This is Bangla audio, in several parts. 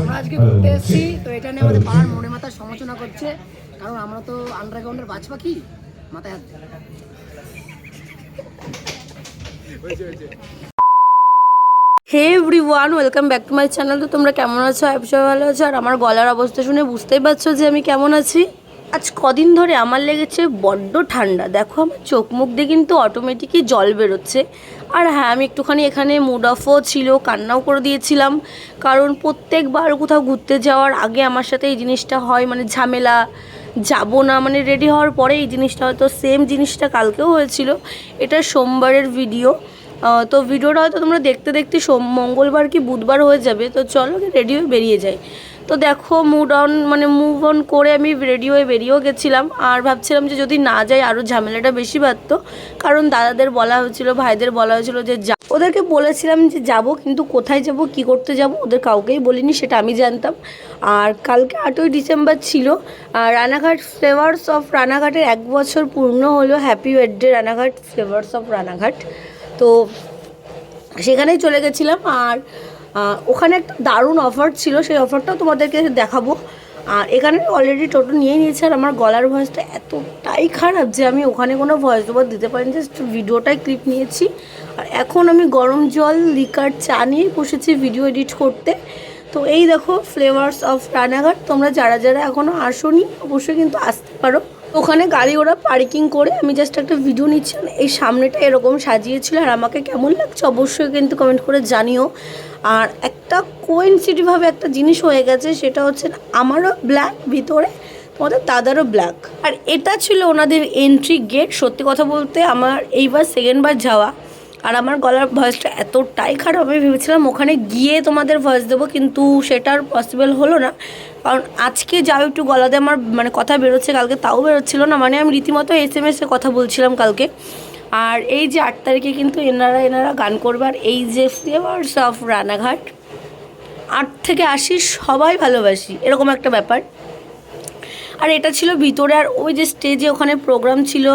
আমরা আজকে ঘুরতে এসেছি তো এটা নিয়ে আমাদের পাড়ার মনে মাথার সমালোচনা করছে কারণ আমরা তো আন্ডারগ্রাউন্ডের বাজ পাখি মাথায় হাত। Hey everyone welcome back to my channel তো তোমরা কেমন আছো? সবাই ভালো আছো। আর আমার গলার অবস্থা শুনে বুঝতেই পারছ যে আমি কেমন আছি। আজ কদিন ধরে আমার লেগেছে বড্ড ঠান্ডা। দেখো আমার চোখ মুখ দিয়ে কিন্তু অটোমেটিকই জল বেরোচ্ছে। আর হ্যাঁ আমি একটুখানি এখানে মুড অফও ছিল, কান্নাও করে দিয়েছিলাম। কারণ প্রত্যেকবার কোথাও ঘুরতে যাওয়ার আগে আমার সাথে এই জিনিসটা হয় মানে ঝামেলা, যাব না মানে রেডি হওয়ার পরে এই জিনিসটা হয়তো সেম জিনিসটা কালকেও হয়েছিল। এটা সোমবারের ভিডিও তো ভিডিওটা হয়তো তোমরা দেখতে দেখতে সোম মঙ্গলবার কি বুধবার হয়ে যাবে, তো চলো রেডি হয়ে বেরিয়ে যাই। তো দেখো মুড অন মানে মুভ অন করে আমি রেডি হয়ে বেরিয়েও গেছিলাম। আর ভাবছিলাম যে যদি না যাই আরও ঝামেলাটা বেশি বাড়তো। কারণ দাদাদের বলা হয়েছিল, ভাইদের বলা হয়েছিল যে যা, ওদেরকে বলেছিলাম যে যাব, কিন্তু কোথায় যাব, কি করতে যাব, ওদের কাউকেই বলিনি, সেটা আমি জানতাম। আর কালকে আটই ডিসেম্বর ছিল আর রানাঘাট ফ্লেভার্স অফ রানাঘাটের এক বছর পূর্ণ হলো happy birthday Ranaghat flavours of Ranaghat. তো সেখানেই চলে গেছিলাম, আর ওখানে একটা দারুণ অফার ছিল, সেই অফারটাও তোমাদেরকে দেখাবো। আর এখানে অলরেডি টোটো নিয়ে নিয়েছে, আর আমার গলার ভয়েসটা এতটাই খারাপ যে আমি ওখানে কোনো ভয়েস ওভার দিতে পারিনি জাস্ট ভিডিওটাই ক্লিপ নিয়েছি। আর এখন আমি গরম জল লিকার চা নিয়ে বসেছি ভিডিও এডিট করতে। তো এই দেখো ফ্লেভার্স অফ রানাঘাট, তোমরা যারা যারা এখনও আসোনি, অবশ্যই কিন্তু আসতে পারো। ওখানে গাড়ি ওরা পার্কিং করে, আমি জাস্ট একটা ভিডিও নিচ্ছি এই সামনেটা এরকম সাজিয়েছিল, আর আমাকে কেমন লাগছে অবশ্যই কিন্তু কমেন্ট করে জানিও। আর একটা কোয়েন্সিটিভাবে একটা জিনিস হয়ে গেছে, সেটা হচ্ছে আমারও ব্ল্যাক ভিতরে তোমাদের দাদারও ব্ল্যাক আর এটা ছিল ওনাদের এন্ট্রি গেট সত্যি কথা বলতে আমার এইবার সেকেন্ডবার যাওয়া। আর আমার গলার ভয়েসটা এতটাই খারাপ, আমি ভেবেছিলাম ওখানে গিয়ে তোমাদের ভয়েস দেবো, কিন্তু সেটা আর পসিবল হলো না। কারণ আজকে যাও একটু গলাতে, আমার মানে কথা বেরোচ্ছে কালকে, তাও বেরোচ্ছিল না। মানে আমি রীতিমতো এস এম এসে কথা বলছিলাম কালকে। আর এই যে আট তারিখে কিন্তু এনারা এনারা গান করবে আর এই যে ফ্লেভার্স অফ রানাঘাট আট থেকে আশি সবাই ভালোবাসি, এরকম একটা ব্যাপার। আর এটা ছিল ভিতরে, আর ওই যে স্টেজে ওখানে প্রোগ্রাম ছিল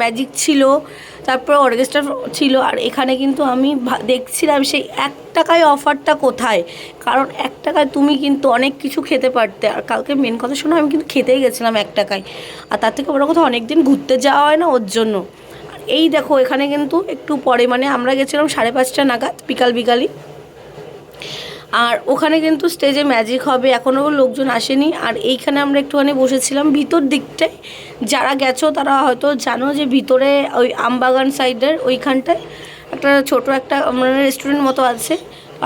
ম্যাজিক ছিল, তারপর অর্কেস্ট্রা ছিল, আর এখানে কিন্তু আমি দেখছিলাম সেই এক টাকায় অফারটা কোথায়? কারণ এক টাকায় তুমি কিন্তু অনেক কিছু খেতে পারতে। আর কালকে মেন কথা শোনো, আমি কিন্তু খেতেই গেছিলাম এক টাকায়। আর তার থেকে বড় কথা অনেক দিন ঘুরতে যাওয়া হয় না ওর জন্য। এই দেখো, এখানে কিন্তু একটু পরে মানে আমরা গেছিলাম সাড়ে পাঁচটা নাগাদ, বিকাল বিকালই। আর ওখানে কিন্তু স্টেজে ম্যাজিক হবে, এখনও লোকজন আসেনি। আর এইখানে আমরা একটুখানি বসেছিলাম, ভিতর দিকটায়। যারা গেছো, তারা হয়তো জানো যে ভিতরে ওই আমবাগান সাইডের ওইখানটায় একটা ছোট একটা মানে রেস্টুরেন্ট মতো আছে।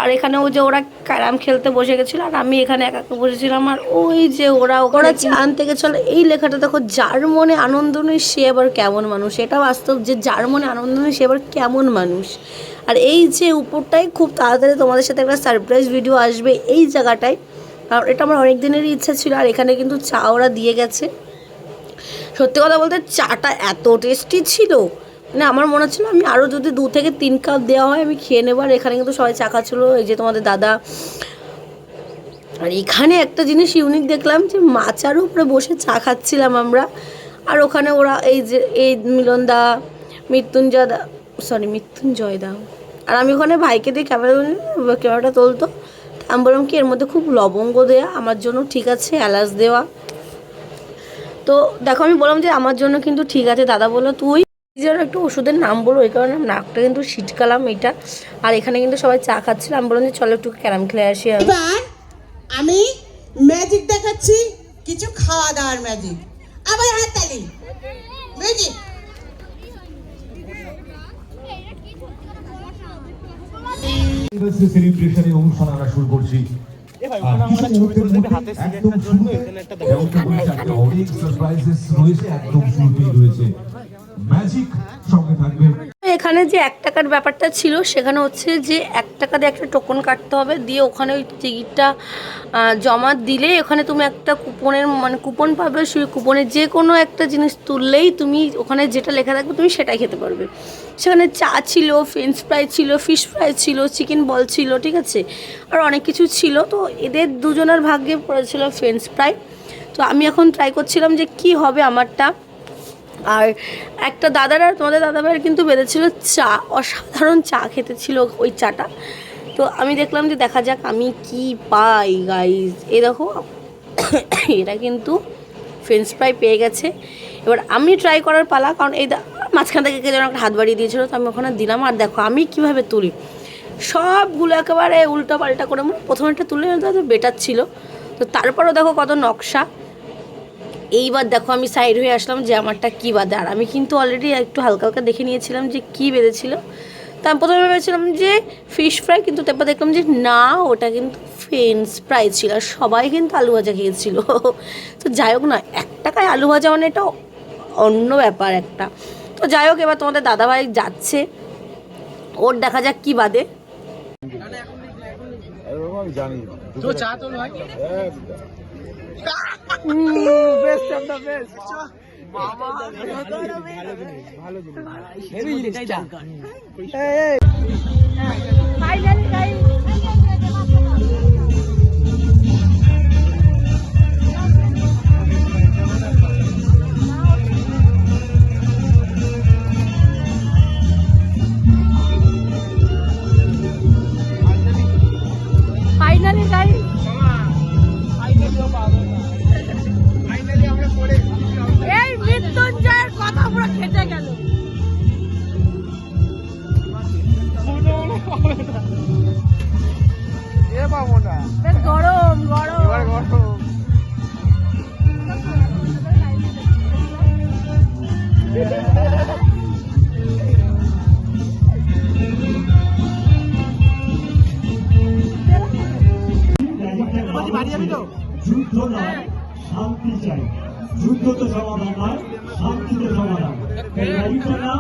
আর এখানে ওই যে ওরা ক্যারাম খেলতে বসে গেছিল, আর আমি এখানে একা একা বসেছিলাম, আর ওই যে ওরা ওরা চান থেকে গেছিল, এই লেখাটা দেখো, যার মনে আনন্দ নেই সে আবার কেমন মানুষ। এটা বাস্তব যে যার মনে আনন্দ নেই সে আবার কেমন মানুষ। আর এই যে উপরটাই খুব তাড়াতাড়ি তোমাদের সাথে একটা সারপ্রাইজ ভিডিও আসবে এই জায়গাটায়। আর এটা আমার অনেক দিনেরই ইচ্ছা ছিল, আর এখানে কিন্তু চা ওরা দিয়ে গেছে। সত্যি কথা বলতে, চাটা এত টেস্টি ছিল। মানে আমার মনে হচ্ছিল আমি আরও যদি দু থেকে তিন কাপ দেওয়া হয়, আমি খেয়ে নেব। আর এখানে কিন্তু সবাই চা খাচ্ছিলো, এই যে তোমাদের দাদা। আর এখানে একটা জিনিস ইউনিক দেখলাম যে, মাচার উপরে বসে চা খাচ্ছিলাম আমরা। আর ওখানে ওরা এই যে, এই মিলনদা, মৃত্যুঞ্জয় দা সরি মৃত্যুঞ্জয় দা। আর আমি ওখানে ভাইকে দিয়ে ক্যামেরা ক্যামেরাটা তুলতো। আমি বললাম কি, এর মধ্যে খুব লবঙ্গ দেয়া, আমার জন্য ঠিক আছে, এলাচ দেওয়া। তো দেখো, আমি বললাম যে, আমার জন্য কিন্তু ঠিক আছে। দাদা বলল, তুই যেন একটু ওষুধের নাম বলো ওই কারণে নাকটা কিন্তু ছিটকালাম এটা আর এখানে কিন্তু সবাই চা খাচ্ছিল আমি বললাম যে চলো একটু ক্যারাম খেলে আসি আমি ম্যাজিক দেখাচ্ছি কিছু খাওয়া দাওয়ার ম্যাজিক। আবার হাততালি। ম্যাজিক। সেলিব্রেশনে অনুষ্ঠান আমরা শুরু করছি। আর কিছু একদম অনেক সারপ্রাইজেস রয়েছে একদম শুরুতেই রয়েছে। ম্যাজিক সঙ্গে থাকবে। এখানে যে এক টাকার ব্যাপারটা ছিল, সেখানে হচ্ছে যে এক টাকা দিয়ে একটা টোকন কাটতে হবে, দিয়ে ওখানে ওই টিকিটটা জমা দিলে ওখানে তুমি একটা কুপনের মানে কুপন পাবে, সেই কুপনে যে কোনো একটা জিনিস তুললেই তুমি ওখানে যেটা লেখা থাকবে তুমি সেটাই খেতে পারবে। সেখানে চা ছিল ফ্রেঞ্চ ফ্রাই ছিল ফিশ ফ্রাই ছিল চিকেন বল ছিল, ঠিক আছে? আর অনেক কিছু ছিল, তো এদের দুজনের ভাগ্যে পড়েছিল ফ্রেঞ্চ ফ্রাই তো আমি এখন ট্রাই করছিলাম যে কি হবে আমারটা। আর একটা দাদার আর তোমাদের দাদা ভাইয়ের কিন্তু বেঁধেছিল চা, অসাধারণ চা খেতে ছিল ওই চাটা। তো আমি দেখলাম যে দেখা যাক আমি কি পাই গাইজ এই দেখো, এটা কিন্তু ফ্রেঞ্চ ফ্রাই পেয়ে গেছে। এবার আমি ট্রাই করার পালা, কারণ এই মাঝখান থেকে যেন একটা হাত বাড়িয়ে দিয়েছিল, তো আমি ওখানে দিলাম। আর দেখো, আমি কীভাবে তুলি? সবগুলো একেবারে উল্টো পাল্টা করে প্রথমে একটা তুলে বেটার ছিল। তো তারপরও দেখো কত নকশা। এইবার দেখো আমি সাইড হয়ে আসলাম যে আমারটা কী বাদে। আর আমি কিন্তু অলরেডি একটু হালকা হালকা দেখে নিয়েছিলাম যে কী বেঁধেছিল। তা আমি প্রথমে ভেবেছিলাম যে ফিশ ফ্রাই কিন্তু তারপর দেখলাম যে না ওটা কিন্তু ফ্রেঞ্চ ফ্রাই ছিল। আর সবাই কিন্তু আলু ভাজা খেয়েছিল। তো যাই হোক না এক টাকায় আলু ভাজা মানে এটা অন্য ব্যাপার একটা। তো যাই হোক এবার তোমাদের দাদাভাই যাচ্ছে। ওর দেখা যাক কী বাদে। ফাইনালি যুদ্ধ নয় শান্তি চাই। যুদ্ধ তো সমাধান নয় শান্তি তো সমাধান না